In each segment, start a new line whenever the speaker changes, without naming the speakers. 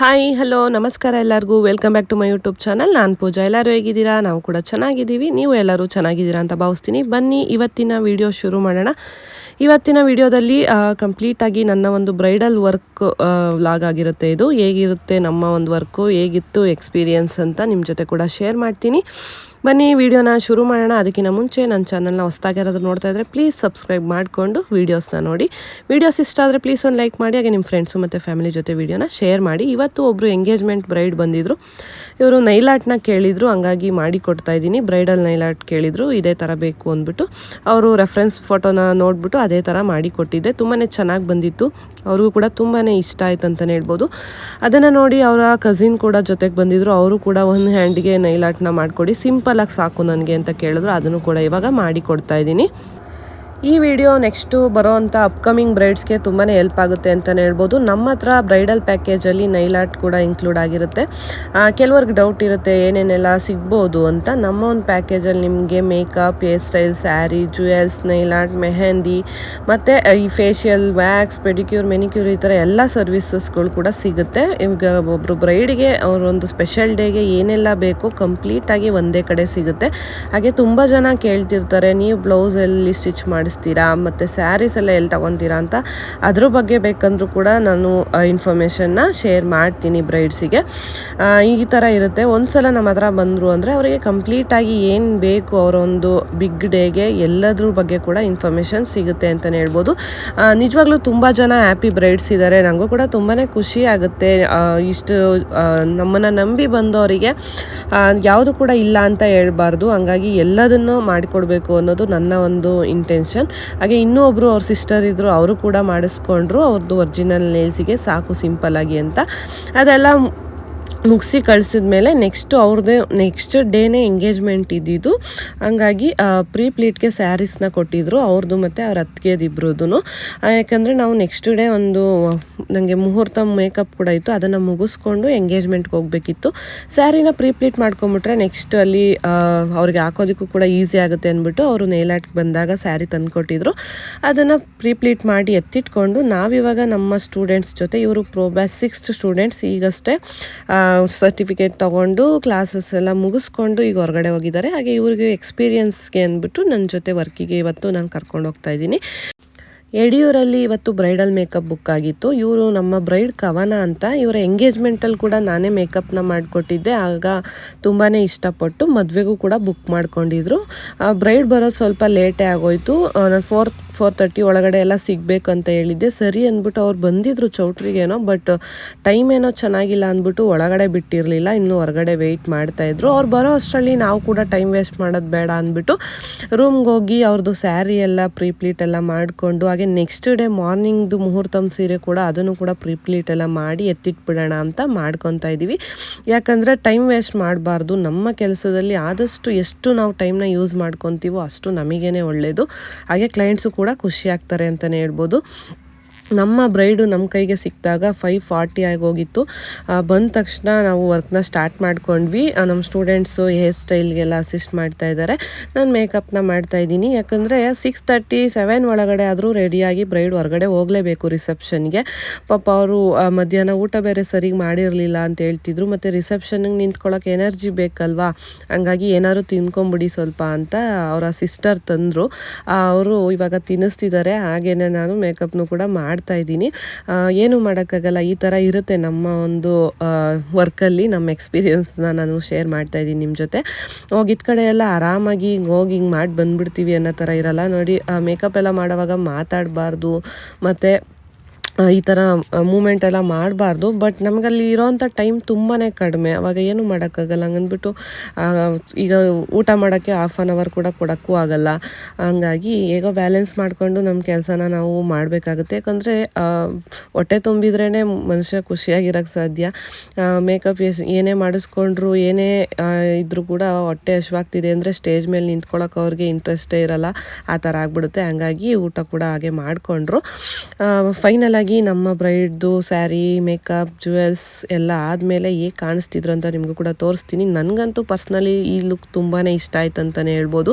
Hi hello ನಮಸ್ಕಾರ ಎಲ್ಲರಿಗೂ. Welcome back to my YouTube channel ನಾನು ಪೂಜಾ. ಎಲ್ಲರೂ ಹೇಗಿದ್ದೀರಾ? ನಾವು ಕೂಡ ಚೆನ್ನಾಗಿದ್ದೀವಿ. ನೀವು ಎಲ್ಲರೂ ಚೆನ್ನಾಗಿದ್ದೀರಾ ಅಂತ ಭಾವಿಸ್ತೀನಿ. ಬನ್ನಿ, ಇವತ್ತಿನ ವಿಡಿಯೋ ಶುರು ಮಾಡೋಣ. ಇವತ್ತಿನ ವಿಡಿಯೋದಲ್ಲಿ ಕಂಪ್ಲೀಟಾಗಿ ನನ್ನ ಒಂದು ಬ್ರೈಡಲ್ ವರ್ಕ್ ವ್ಲಾಗ್ ಆಗಿರುತ್ತೆ ಇದು. ಹೇಗಿರುತ್ತೆ ನಮ್ಮ ಒಂದು ವರ್ಕು ಹೇಗಿತ್ತು ಎಕ್ಸ್ಪೀರಿಯನ್ಸ್ ಅಂತ ನಿಮ್ಮ ಜೊತೆ ಕೂಡ ಶೇರ್ ಮಾಡ್ತೀನಿ. ಬನ್ನಿ, ವಿಡಿಯೋನ ಶುರು ಮಾಡೋಣ. ಅದಕ್ಕಿಂತ ಮುಂಚೆ ನನ್ನ ಚಾನಲ್ನ ಹೊಸ್ದಾಗಿ ಯಾರಾದರೂ ನೋಡ್ತಾ ಇದ್ದರೆ ಪ್ಲೀಸ್ ಸಬ್ಸ್ಕ್ರೈಬ್ ಮಾಡಿಕೊಂಡು ವೀಡಿಯೋಸ್ನ ನೋಡಿ. ವೀಡಿಯೋಸ್ ಇಷ್ಟ ಆದರೆ ಪ್ಲೀಸ್ ಒಂದು ಲೈಕ್ ಮಾಡಿ, ಹಾಗೆ ನಿಮ್ಮ ಫ್ರೆಂಡ್ಸು ಮತ್ತು ಫ್ಯಾಮಿಲಿ ಜೊತೆ ವೀಡಿಯೋನ ಶೇರ್ ಮಾಡಿ. ಇವತ್ತು ಒಬ್ಬರು ಎಂಗೇಜ್ಮೆಂಟ್ ಬ್ರೈಡ್ ಬಂದಿದ್ದರು ಇವರು ನೈಲಾಟ್ನ ಕೇಳಿದರು, ಹಂಗಾಗಿ ಮಾಡಿ ಕೊಡ್ತಾ ಇದ್ದೀನಿ. ಬ್ರೈಡಲ್ ನೈಲಾಟ್ ಕೇಳಿದರು, ಇದೇ ಥರ ಬೇಕು ಅಂದ್ಬಿಟ್ಟು. ಅವರು ರೆಫರೆನ್ಸ್ ಫೋಟೋನ ನೋಡಿಬಿಟ್ಟು ಅದೇ ಥರ ಮಾಡಿ ಕೊಟ್ಟಿದ್ದೆ. ತುಂಬಾ ಚೆನ್ನಾಗಿ ಬಂದಿತ್ತು. ಅವ್ರಿಗೂ ಕೂಡ ತುಂಬಾ ಇಷ್ಟ ಆಯ್ತು ಅಂತಲೇ ಹೇಳ್ಬೋದು. ಅದನ್ನು ನೋಡಿ ಅವರ ಕಸಿನ್ ಕೂಡ ಜೊತೆಗೆ ಬಂದಿದ್ದರು ಅವರು ಕೂಡ ಒಂದು ಹ್ಯಾಂಡಿಗೆ ನೈಲಾಟ್ನ ಮಾಡಿಕೊಡಿ. ಸಿಂಪಲಾಗಿ ಸಾಕು ನನಗೆ ಅಂತ ಕೇಳಿದ್ರು. ಅದನ್ನು ಕೂಡ ಇವಾಗ ಮಾಡಿಕೊಡ್ತಾ ಇದ್ದೀನಿ. ಈ ವಿಡಿಯೋ ನೆಕ್ಸ್ಟು ಬರೋವಂಥ ಅಪ್ಕಮಿಂಗ್ ಬ್ರೈಡ್ಸ್ಗೆ ತುಂಬಾ ಹೆಲ್ಪ್ ಆಗುತ್ತೆ ಅಂತಲೇ ಹೇಳ್ಬೋದು. ನಮ್ಮ ಹತ್ರ ಬ್ರೈಡಲ್ ಪ್ಯಾಕೇಜಲ್ಲಿ ನೈಲ್ ಆರ್ಟ್ ಕೂಡ ಇನ್ಕ್ಲೂಡ್ ಆಗಿರುತ್ತೆ. ಕೆಲವ್ರಿಗೆ ಡೌಟ್ ಇರುತ್ತೆ, ಏನೇನೆಲ್ಲ ಸಿಗ್ಬೋದು ಅಂತ. ನಮ್ಮ ಒಂದು ಪ್ಯಾಕೇಜಲ್ಲಿ ನಿಮಗೆ makeup hairstyle sari jewels nail art mehndi ಮತ್ತು ಈ ಫೇಶಿಯಲ್ ವ್ಯಾಕ್ಸ್ ಪೆಡಿಕ್ಯೂರ್ ಮೆನಿಕ್ಯೂರ್ ಈ ಥರ ಎಲ್ಲ ಸರ್ವಿಸಸ್ಗಳು ಕೂಡ ಸಿಗುತ್ತೆ. ಈಗ ಒಬ್ಬರು ಬ್ರೈಡ್ಗೆ ಅವರೊಂದು ಸ್ಪೆಷಲ್ ಡೇಗೆ ಏನೆಲ್ಲ ಬೇಕು ಕಂಪ್ಲೀಟಾಗಿ ಒಂದೇ ಕಡೆ ಸಿಗುತ್ತೆ. ಹಾಗೆ ತುಂಬ ಜನ ಕೇಳ್ತಿರ್ತಾರೆ, ನೀವು ಬ್ಲೌಸ್ ಸ್ಟಿಚ್ ಸ್ಟಿಚ್ ಮಾಡಿಸ್ತೀರಾ ಮತ್ತು ಸ್ಯಾರೀಸ್ ಎಲ್ಲ ಎಲ್ಲಿ ತಗೊತೀರಾ ಅಂತ ಅದ್ರ ಬಗ್ಗೆ ಬೇಕಂದ್ರೂ ಕೂಡ ನಾನು ಇನ್ಫಾರ್ಮೇಷನ್ನ ಶೇರ್ ಮಾಡ್ತೀನಿ ಬ್ರೈಡ್ಸಿಗೆ ಈ ಥರ ಇರುತ್ತೆ. ಒಂದು ಸಲ ನಮ್ಮ ಹತ್ರ ಬಂದರು ಅಂದರೆ ಅವರಿಗೆ ಕಂಪ್ಲೀಟಾಗಿ ಏನು ಬೇಕು ಅವರೊಂದು ಬಿಗ್ ಡೇಗೆ ಎಲ್ಲದ್ರ ಬಗ್ಗೆ ಕೂಡ ಇನ್ಫಾರ್ಮೇಷನ್ ಸಿಗುತ್ತೆ ಅಂತಲೇ ಹೇಳ್ಬೋದು. ನಿಜವಾಗ್ಲೂ ತುಂಬ ಜನ ಹ್ಯಾಪಿ ಬ್ರೈಡ್ಸ್ ಇದ್ದಾರೆ ನನಗೂ ಕೂಡ ತುಂಬಾ ಖುಷಿ ಆಗುತ್ತೆ. ಇಷ್ಟು ನಮ್ಮನ್ನು ನಂಬಿ ಬಂದವರಿಗೆ ಯಾವುದು ಕೂಡ ಇಲ್ಲ ಅಂತ ಹೇಳ್ಬಾರ್ದು. ಹಂಗಾಗಿ ಎಲ್ಲದನ್ನು ಮಾಡಿಕೊಡ್ಬೇಕು ಅನ್ನೋದು ನನ್ನ ಒಂದು ಇಂಟೆನ್ಷನ್ ಹಾಗೆ ಇನ್ನೂ ಒಬ್ಬರು ಅವ್ರ ಸಿಸ್ಟರ್ ಇದ್ದರು ಅವರು ಕೂಡ ಮಾಡಿಸ್ಕೊಂಡ್ರು ಅವ್ರದ್ದು ಒರಿಜಿನಲ್ ನೇಲ್ಸಿಗೆ ಸಾಕು ಸಿಂಪಲ್ ಆಗಿ ಅಂತ. ಅದೆಲ್ಲ ಮುಗಿಸಿ ಕಳಿಸಿದ ಮೇಲೆ ನೆಕ್ಸ್ಟು ಅವ್ರದ್ದೇ ನೆಕ್ಸ್ಟ್ ಡೇನೇ ಎಂಗೇಜ್ಮೆಂಟ್ ಇದ್ದಿದ್ದು. ಹಂಗಾಗಿ ಪ್ರೀ ಪ್ಲೀಟ್ಗೆ ಸ್ಯಾರೀಸ್ನ ಕೊಟ್ಟಿದ್ರು. ಅವ್ರದ್ದು ಮತ್ತು ಅವ್ರ ಅತ್ತಿಗೆದು ಇಬ್ಬರದ್ದು ಯಾಕಂದರೆ ನಾವು ನೆಕ್ಸ್ಟ್ ಡೇ ಒಂದು ನನಗೆ ಮುಹೂರ್ತ ಮೇಕಪ್ ಕೂಡ ಇತ್ತು. ಅದನ್ನು ಮುಗಿಸ್ಕೊಂಡು ಎಂಗೇಜ್ಮೆಂಟ್ಗೆ ಹೋಗಬೇಕಿತ್ತು. ಸ್ಯಾರಿನ ಪ್ರೀ ಪ್ಲೀಟ್ ಮಾಡ್ಕೊಂಬಿಟ್ರೆ ನೆಕ್ಸ್ಟ್ ಅಲ್ಲಿ ಅವ್ರಿಗೆ ಹಾಕೋದಕ್ಕೂ ಕೂಡ ಈಸಿ ಆಗುತ್ತೆ ಅಂದ್ಬಿಟ್ಟು ಅವರು ನೇಲಾಟ್ಗೆ ಬಂದಾಗ ಸ್ಯಾರಿ ತಂದುಕೊಟ್ಟಿದ್ರು. ಅದನ್ನು ಪ್ರೀ ಪ್ಲೀಟ್ ಮಾಡಿ ಎತ್ತಿಟ್ಕೊಂಡು ನಾವಿವಾಗ ನಮ್ಮ ಸ್ಟೂಡೆಂಟ್ಸ್ ಜೊತೆ, ಇವರು ಪ್ರೋಬ್ಯಾಸ್ ಸಿಕ್ಸ್ತ್ ಸ್ಟೂಡೆಂಟ್ಸ್ ಈಗಷ್ಟೇ ಸರ್ಟಿಫಿಕೇಟ್ ತೊಗೊಂಡು ಕ್ಲಾಸಸ್ ಎಲ್ಲ ಮುಗಿಸ್ಕೊಂಡು ಈಗ ಹೊರಗಡೆ ಹೋಗಿದ್ದಾರೆ. ಹಾಗೆ ಇವ್ರಿಗೆ ಎಕ್ಸ್ಪೀರಿಯನ್ಸ್ಗೆ ಅಂದ್ಬಿಟ್ಟು ನನ್ನ ಜೊತೆ ವರ್ಕಿಗೆ ಇವತ್ತು ನಾನು ಕರ್ಕೊಂಡು ಹೋಗ್ತಾ ಇದ್ದೀನಿ. ಯಡಿಯೂರಲ್ಲಿ ಇವತ್ತು ಬ್ರೈಡಲ್ ಮೇಕಪ್ ಬುಕ್ ಆಗಿತ್ತು. ಇವರು ನಮ್ಮ ಬ್ರೈಡ್ ಕವನ ಅಂತ ಇವರ ಎಂಗೇಜ್ಮೆಂಟಲ್ಲಿ ಕೂಡ ನಾನೇ ಮೇಕಪ್ನ ಮಾಡಿಕೊಟ್ಟಿದ್ದೆ. ಆಗ ತುಂಬಾ ಇಷ್ಟಪಟ್ಟು ಮದುವೆಗೂ ಕೂಡ ಬುಕ್ ಮಾಡ್ಕೊಂಡಿದ್ರು. ಬ್ರೈಡ್ ಬರೋದು ಸ್ವಲ್ಪ ಲೇಟೇ ಆಗೋಯ್ತು. ನಾನು ಫೋರ್ತ್ ಫೋರ್ ತರ್ಟಿ ಒಳಗಡೆ ಎಲ್ಲ ಅಂತ ಹೇಳಿದ್ದೆ. ಸರಿ ಅಂದ್ಬಿಟ್ಟು ಅವ್ರು ಬಂದಿದ್ರು ಚೌಟ್ರಿಗೇನೋ ಬಟ್ ಟೈಮ್ ಏನೋ ಚೆನ್ನಾಗಿಲ್ಲ ಅಂದ್ಬಿಟ್ಟು ಒಳಗಡೆ ಬಿಟ್ಟಿರಲಿಲ್ಲ. ಇನ್ನು ಹೊರಗಡೆ ವೆಯ್ಟ್ ಮಾಡ್ತಾಯಿದ್ರು ಅವ್ರು ಬರೋ ಅಷ್ಟರಲ್ಲಿ ನಾವು ಕೂಡ ಟೈಮ್ ವೇಸ್ಟ್ ಮಾಡೋದು ಬೇಡ ಅಂದ್ಬಿಟ್ಟು ರೂಮ್ಗೆ ಹೋಗಿ ಅವ್ರದ್ದು ಸ್ಯಾರಿ ಎಲ್ಲ ಪ್ರೀಪ್ಲೀಟ್ ಎಲ್ಲ ಮಾಡಿಕೊಂಡು, ಹಾಗೆ ನೆಕ್ಸ್ಟ್ ಡೇ ಮಾರ್ನಿಂಗ್ದು ಮುಹೂರ್ತಮ್ ಸೀರೆ ಕೂಡ ಅದನ್ನು ಕೂಡ ಪ್ರೀಪ್ಲೀಟ್ ಎಲ್ಲ ಮಾಡಿ ಎತ್ತಿಟ್ಬಿಡೋಣ ಅಂತ ಮಾಡ್ಕೊತಾ ಇದ್ದೀವಿ ಯಾಕಂದರೆ ಟೈಮ್ ವೇಸ್ಟ್ ಮಾಡಬಾರ್ದು. ನಮ್ಮ ಕೆಲಸದಲ್ಲಿ ಆದಷ್ಟು ಎಷ್ಟು ನಾವು ಟೈಮ್ನ ಯೂಸ್ ಮಾಡ್ಕೊತೀವೋ ಅಷ್ಟು ನಮಗೇನೆ ಒಳ್ಳೆಯದು ಹಾಗೆ ಕ್ಲೈಂಟ್ಸು ಕೂಡ ಖುಷಿ ಆಗ್ತಾರೆ ಅಂತಲೇ ಹೇಳ್ಬೋದು. ನಮ್ಮ ಬ್ರೈಡು ನಮ್ಮ ಕೈಗೆ ಸಿಕ್ಕಿದಾಗ ಫೈವ್ ಫಾರ್ಟಿ ಹೋಗಿತ್ತು. ಬಂದ ತಕ್ಷಣ ನಾವು ವರ್ಕ್ನ ಸ್ಟಾರ್ಟ್ ಮಾಡ್ಕೊಂಡ್ವಿ. ನಮ್ಮ ಸ್ಟೂಡೆಂಟ್ಸು ಹೇರ್ ಸ್ಟೈಲ್ಗೆಲ್ಲ ಅಸಿಸ್ಟ್ ಮಾಡ್ತಾ ಇದ್ದಾರೆ. ನಾನು ಮೇಕಪ್ನ ಮಾಡ್ತಾ ಇದ್ದೀನಿ. ಯಾಕಂದರೆ ಸಿಕ್ಸ್ ತರ್ಟಿ ಸೆವೆನ್ ಒಳಗಡೆ ಆದರೂ ರೆಡಿಯಾಗಿ ಬ್ರೈಡ್ ಹೊರಗಡೆ ಹೋಗಲೇಬೇಕು ರಿಸೆಪ್ಷನ್ಗೆ ಪಾಪ ಅವರು ಮಧ್ಯಾಹ್ನ ಊಟ ಬೇರೆ ಸರಿಗೆ ಮಾಡಿರಲಿಲ್ಲ ಅಂತ ಹೇಳ್ತಿದ್ರು. ಮತ್ತು ರಿಸೆಪ್ಷನ್ಗೆ ನಿಂತ್ಕೊಳ್ಳೋಕೆ ಎನರ್ಜಿ ಬೇಕಲ್ವಾ? ಹಂಗಾಗಿ ಏನಾದ್ರು ತಿನ್ಕೊಂಬಿಡಿ ಸ್ವಲ್ಪ ಅಂತ ಅವರ ಸಿಸ್ಟರ್ ತಂದರು. ಅವರು ಇವಾಗ ತಿನ್ನಿಸ್ತಿದ್ದಾರೆ. ಹಾಗೇ ನಾನು ಮೇಕಪ್ನು ಕೂಡ ಮಾಡಿ ಮಾಡ್ತಾ ಇದ್ದೀನಿ. ಏನು ಮಾಡೋಕ್ಕಾಗಲ್ಲ, ಈ ಥರ ಇರುತ್ತೆ ನಮ್ಮ ಒಂದು ವರ್ಕಲ್ಲಿ, ನಮ್ಮ ಎಕ್ಸ್ಪೀರಿಯನ್ಸ್ನ ನಾನು ಶೇರ್ ಮಾಡ್ತಾ ಇದ್ದೀನಿ ನಿಮ್ಮ ಜೊತೆ. ಹೋಗಿದ್ದ ಕಡೆ ಎಲ್ಲ ಆರಾಮಾಗಿ ಹೋಗಿ ಹಿಂಗೆ ಮಾಡಿ ಬಂದ್ಬಿಡ್ತೀವಿ ಅನ್ನೋ ಥರ ಇರಲ್ಲ. ನೋಡಿ ಮೇಕಪ್ ಎಲ್ಲ ಮಾಡೋವಾಗ ಮಾತಾಡಬಾರ್ದು, ಮತ್ತು ಈ ಥರ ಮೂಮೆಂಟ್ ಎಲ್ಲ ಮಾಡಬಾರ್ದು ಬಟ್ ನಮಗಲ್ಲಿ ಇರೋವಂಥ ಟೈಮ್ ತುಂಬಾ ಕಡಿಮೆ. ಅವಾಗ ಏನು ಮಾಡೋಕ್ಕಾಗಲ್ಲ. ಹಂಗಂದ್ಬಿಟ್ಟು ಈಗ ಊಟ ಮಾಡೋಕ್ಕೆ ಹಾಫ್ ಆನ್ ಅವರ್ ಕೂಡ ಕೊಡೋಕ್ಕೂ ಆಗಲ್ಲ. ಹಂಗಾಗಿ ಹೇಗೋ ಬ್ಯಾಲೆನ್ಸ್ ಮಾಡಿಕೊಂಡು ನಮ್ಮ ಕೆಲಸನ ನಾವು ಮಾಡಬೇಕಾಗುತ್ತೆ. ಯಾಕಂದರೆ ಹೊಟ್ಟೆ ತುಂಬಿದ್ರೇ ಮನುಷ್ಯ ಖುಷಿಯಾಗಿರೋಕ್ಕೆ ಸಾಧ್ಯ. ಮೇಕಪ್ ಎಸ್, ಏನೇ ಮಾಡಿಸ್ಕೊಂಡ್ರು, ಏನೇ ಇದ್ದರೂ ಕೂಡ ಹೊಟ್ಟೆ ಹಶ್ವಾಗ್ತಿದೆ ಅಂದರೆ ಸ್ಟೇಜ್ ಮೇಲೆ ನಿಂತ್ಕೊಳ್ಳೋಕೆ ಅವ್ರಿಗೆ ಇಂಟ್ರೆಸ್ಟೇ ಇರಲ್ಲ. ಆ ಥರ ಆಗಿಬಿಡುತ್ತೆ. ಹಂಗಾಗಿ ಊಟ ಕೂಡ ಹಾಗೆ ಮಾಡಿಕೊಂಡ್ರು. ಹಾಗಾಗಿ ನಮ್ಮ ಬ್ರೈಡ್ದು ಸ್ಯಾರಿ, ಮೇಕಪ್, ಜುವೆಲ್ಸ್ ಎಲ್ಲ ಆದಮೇಲೆ ಹೇಗೆ ಕಾಣಿಸ್ತಿದ್ರು ಅಂತ ನಿಮಗೂ ಕೂಡ ತೋರಿಸ್ತೀನಿ. ನನಗಂತೂ ಪರ್ಸ್ನಲಿ ಈ ಲುಕ್ ತುಂಬಾ ಇಷ್ಟ ಆಯ್ತು ಅಂತಲೇ ಹೇಳ್ಬೋದು.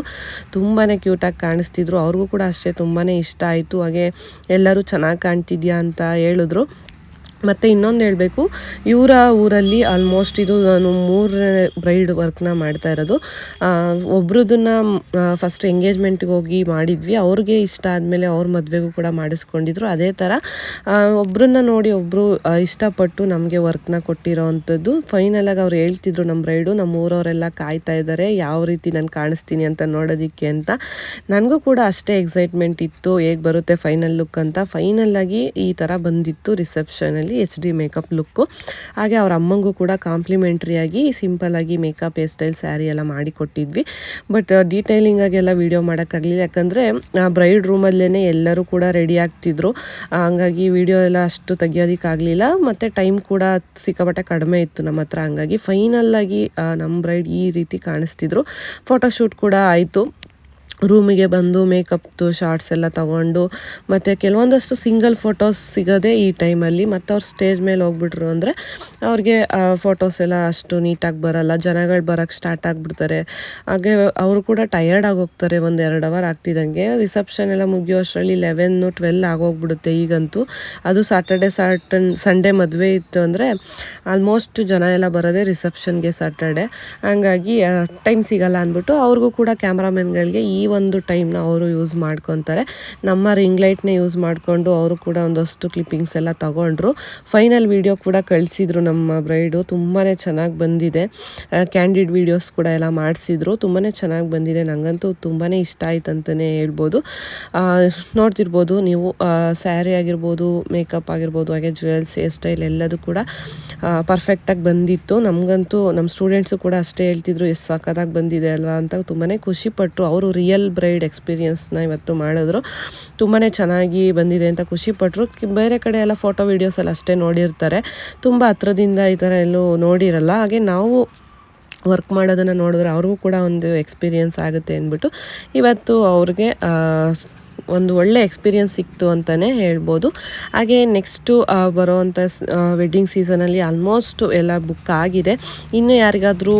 ತುಂಬಾ ಕ್ಯೂಟಾಗಿ ಕಾಣಿಸ್ತಿದ್ರು. ಅವ್ರಿಗೂ ಕೂಡ ಅಷ್ಟೇ ತುಂಬಾ ಇಷ್ಟ ಆಯಿತು. ಹಾಗೆ ಎಲ್ಲರೂ ಚೆನ್ನಾಗಿ ಕಾಣ್ತಿದ್ಯಾ ಅಂತ ಹೇಳಿದ್ರು. ಮತ್ತು ಇನ್ನೊಂದು ಹೇಳಬೇಕು, ಇವರ ಊರಲ್ಲಿ ಆಲ್ಮೋಸ್ಟ್ ಇದು ನಾನು ಮೂರನೇ ಬ್ರೈಡ್ ವರ್ಕ್ನ ಮಾಡ್ತಾ ಇರೋದು. ಒಬ್ರದನ್ನ ಫಸ್ಟ್ ಎಂಗೇಜ್ಮೆಂಟ್ಗೆ ಹೋಗಿ ಮಾಡಿದ್ವಿ. ಅವ್ರಿಗೆ ಇಷ್ಟ ಆದಮೇಲೆ ಅವ್ರ ಮದುವೆಗೂ ಕೂಡ ಮಾಡಿಸ್ಕೊಂಡಿದ್ರು. ಅದೇ ಥರ ಒಬ್ಬರನ್ನ ನೋಡಿ ಒಬ್ಬರು ಇಷ್ಟಪಟ್ಟು ನಮಗೆ ವರ್ಕ್ನ ಕೊಟ್ಟಿರೋ ಅಂಥದ್ದು. ಫೈನಲಾಗಿ ಅವ್ರು ಹೇಳ್ತಿದ್ರು ನಮ್ಮ ಬ್ರೈಡು ನಮ್ಮ ಊರವರೆಲ್ಲ ಕಾಯ್ತಾ ಇದ್ದಾರೆ ಯಾವ ರೀತಿ ನಾನು ಕಾಣಿಸ್ತೀನಿ ಅಂತ ನೋಡೋದಕ್ಕೆ ಅಂತ. ನನಗೂ ಕೂಡ ಅಷ್ಟೇ ಎಕ್ಸೈಟ್ಮೆಂಟ್ ಇತ್ತು, ಹೇಗೆ ಬರುತ್ತೆ ಫೈನಲ್ ಲುಕ್ ಅಂತ. ಫೈನಲಾಗಿ ಈ ಥರ ಬಂದಿತ್ತು ರಿಸೆಪ್ಷನಲ್ಲಿ ಎಚ್ ಡಿ ಮೇಕಪ್ ಲುಕ್ಕು ಹಾಗೆ ಅವ್ರ ಅಮ್ಮಂಗೂ ಕೂಡ ಕಾಂಪ್ಲಿಮೆಂಟ್ರಿಯಾಗಿ ಸಿಂಪಲಾಗಿ ಮೇಕಪ್ ಹೇರ್ ಸ್ಟೈಲ್ ಸ್ಯಾರಿ ಎಲ್ಲ ಮಾಡಿಕೊಟ್ಟಿದ್ವಿ ಬಟ್ ಡೀಟೈಲಿಂಗಾಗೆಲ್ಲ ವೀಡಿಯೋ ಮಾಡೋಕ್ಕಾಗಲಿಲ್ಲ ಯಾಕಂದರೆ ಬ್ರೈಡ್ ರೂಮಲ್ಲೇ ಎಲ್ಲರೂ ಕೂಡ ರೆಡಿ ಆಗ್ತಿದ್ರು. ಹಂಗಾಗಿ ವಿಡಿಯೋ ಎಲ್ಲ ಅಷ್ಟು ತೆಗಿಯೋದಕ್ಕಾಗಲಿಲ್ಲ ಮತ್ತು ಟೈಮ್ ಕೂಡ ಸಿಕ್ಕಾಪಟ್ಟೆ ಕಡಿಮೆ ಇತ್ತು ನಮ್ಮ ಹತ್ರ. ಹಂಗಾಗಿ ಫೈನಲ್ಲಾಗಿ ನಮ್ಮ ಬ್ರೈಡ್ ಈ ರೀತಿ ಕಾಣಿಸ್ತಿದ್ರು. ಫೋಟೋಶೂಟ್ ಕೂಡ ಆಯಿತು. ರೂಮಿಗೆ ಬಂದು ಮೇಕಪ್ದು ಶಾರ್ಟ್ಸ್ ಎಲ್ಲ ತಗೊಂಡು ಮತ್ತು ಕೆಲವೊಂದಷ್ಟು ಸಿಂಗಲ್ ಫೋಟೋಸ್ ಸಿಗೋದೆ ಈ ಟೈಮಲ್ಲಿ ಮತ್ತು ಅವ್ರು ಸ್ಟೇಜ್ ಮೇಲೆ ಹೋಗ್ಬಿಟ್ರು ಅಂದರೆ ಅವ್ರಿಗೆ ಫೋಟೋಸ್ ಎಲ್ಲ ಅಷ್ಟು ನೀಟಾಗಿ ಬರಲ್ಲ, ಜನಗಳು ಬರೋಕ್ಕೆ ಸ್ಟಾರ್ಟ್ ಆಗಿಬಿಡ್ತಾರೆ. ಹಾಗೆ ಅವರು ಕೂಡ ಟಯರ್ಡ್ ಆಗೋಗ್ತಾರೆ ಒಂದು ಎರಡು ಅವರ್ ಆಗ್ತಿದ್ದಂಗೆ ರಿಸೆಪ್ಷನ್ ಎಲ್ಲ ಮುಗಿಯೋ ಅಷ್ಟರಲ್ಲಿ ಲೆವೆನ್ನು ಟ್ವೆಲ್ ಆಗೋಗ್ಬಿಡುತ್ತೆ ಈಗಂತೂ. ಅದು ಸಾಟರ್ಡೆ ಸಾಟನ್ ಸಂಡೇ ಮದುವೆ ಇತ್ತು ಅಂದರೆ ಆಲ್ಮೋಸ್ಟ್ ಜನ ಎಲ್ಲ ಬರೋದೇ ರಿಸೆಪ್ಷನ್ಗೆ ಸಾಟರ್ಡೆ ಹಂಗಾಗಿ ಟೈಮ್ ಸಿಗಲ್ಲ ಅಂದ್ಬಿಟ್ಟು ಅವ್ರಿಗೂ ಕೂಡ ಕ್ಯಾಮ್ರಾಮನ್ಗಳಿಗೆ ಈ ಒಂದು ಟೈಮ್ನ ಅವರು ಯೂಸ್ ಮಾಡ್ಕೊತಾರೆ. ನಮ್ಮ ರಿಂಗ್ ಲೈಟ್ನ ಯೂಸ್ ಮಾಡಿಕೊಂಡು ಅವರು ಕೂಡ ಒಂದಷ್ಟು ಕ್ಲಿಪ್ಪಿಂಗ್ಸ್ ಎಲ್ಲ ತಗೊಂಡ್ರು. ಫೈನಲ್ ವಿಡಿಯೋ ಕೂಡ ಕಳಿಸಿದ್ರು ನಮ್ಮ ಬ್ರೈಡು. ತುಂಬಾ ಚೆನ್ನಾಗಿ ಬಂದಿದೆ. ಕ್ಯಾಂಡಿಡ್ ವೀಡಿಯೋಸ್ ಕೂಡ ಎಲ್ಲ ಮಾಡಿಸಿದ್ರು. ತುಂಬಾ ಚೆನ್ನಾಗಿ ಬಂದಿದೆ. ನನಗಂತೂ ತುಂಬಾ ಇಷ್ಟ ಆಯ್ತು ಅಂತಲೇ ಹೇಳ್ಬೋದು. ನೋಡ್ತಿರ್ಬೋದು ನೀವು ಸ್ಯಾರಿ ಆಗಿರ್ಬೋದು, ಮೇಕಪ್ ಆಗಿರ್ಬೋದು, ಹಾಗೆ ಜ್ಯುವೆಲ್ಸ್ ಹೇರ್ ಸ್ಟೈಲ್ ಎಲ್ಲದೂ ಕೂಡ ಪರ್ಫೆಕ್ಟಾಗಿ ಬಂದಿತ್ತು. ನಮಗಂತೂ ನಮ್ಮ ಸ್ಟೂಡೆಂಟ್ಸು ಕೂಡ ಅಷ್ಟೇ ಹೇಳ್ತಿದ್ರು, ಎಷ್ಟು ಸಖತ್ತಾಗಿ ಬಂದಿದೆ ಅಲ್ವಾ? ಅಂತ ತುಂಬಾ ಖುಷಿಪಟ್ಟರು ಅವರು ರಿಯಲ್ ಬ್ರೈಡ್ ಎಕ್ಸ್ಪೀರಿಯನ್ಸ್ನ ಇವತ್ತು ಮಾಡಿದ್ರು. ತುಂಬಾ ಚೆನ್ನಾಗಿ ಬಂದಿದೆ ಅಂತ ಖುಷಿಪಟ್ಟರು ಬೇರೆ ಕಡೆ ಎಲ್ಲ ಫೋಟೋ ವೀಡಿಯೋಸ್ ಅಷ್ಟೇ ನೋಡಿರ್ತಾರೆ. ತುಂಬ ಹತ್ರದಿಂದ ಈ ಥರ ಎಲ್ಲೂ ನೋಡಿರಲ್ಲ. ಹಾಗೆ ನಾವು ವರ್ಕ್ ಮಾಡೋದನ್ನು ನೋಡಿದ್ರೆ ಅವ್ರಿಗೂ ಕೂಡ ಒಂದು ಎಕ್ಸ್ಪೀರಿಯನ್ಸ್ ಆಗುತ್ತೆ ಅಂದ್ಬಿಟ್ಟು ಇವತ್ತು ಅವ್ರಿಗೆ ಒಂದು ಒಳ್ಳೆ ಎಕ್ಸ್ಪೀರಿಯನ್ಸ್ ಸಿಕ್ತು ಅಂತಲೇ ಹೇಳ್ಬೋದು. ಹಾಗೆ ನೆಕ್ಸ್ಟು ಬರೋವಂಥ ವೆಡ್ಡಿಂಗ್ ಸೀಸನಲ್ಲಿ ಆಲ್ಮೋಸ್ಟ್ ಎಲ್ಲ ಬುಕ್ ಆಗಿದೆ. ಇನ್ನು ಯಾರಿಗಾದರೂ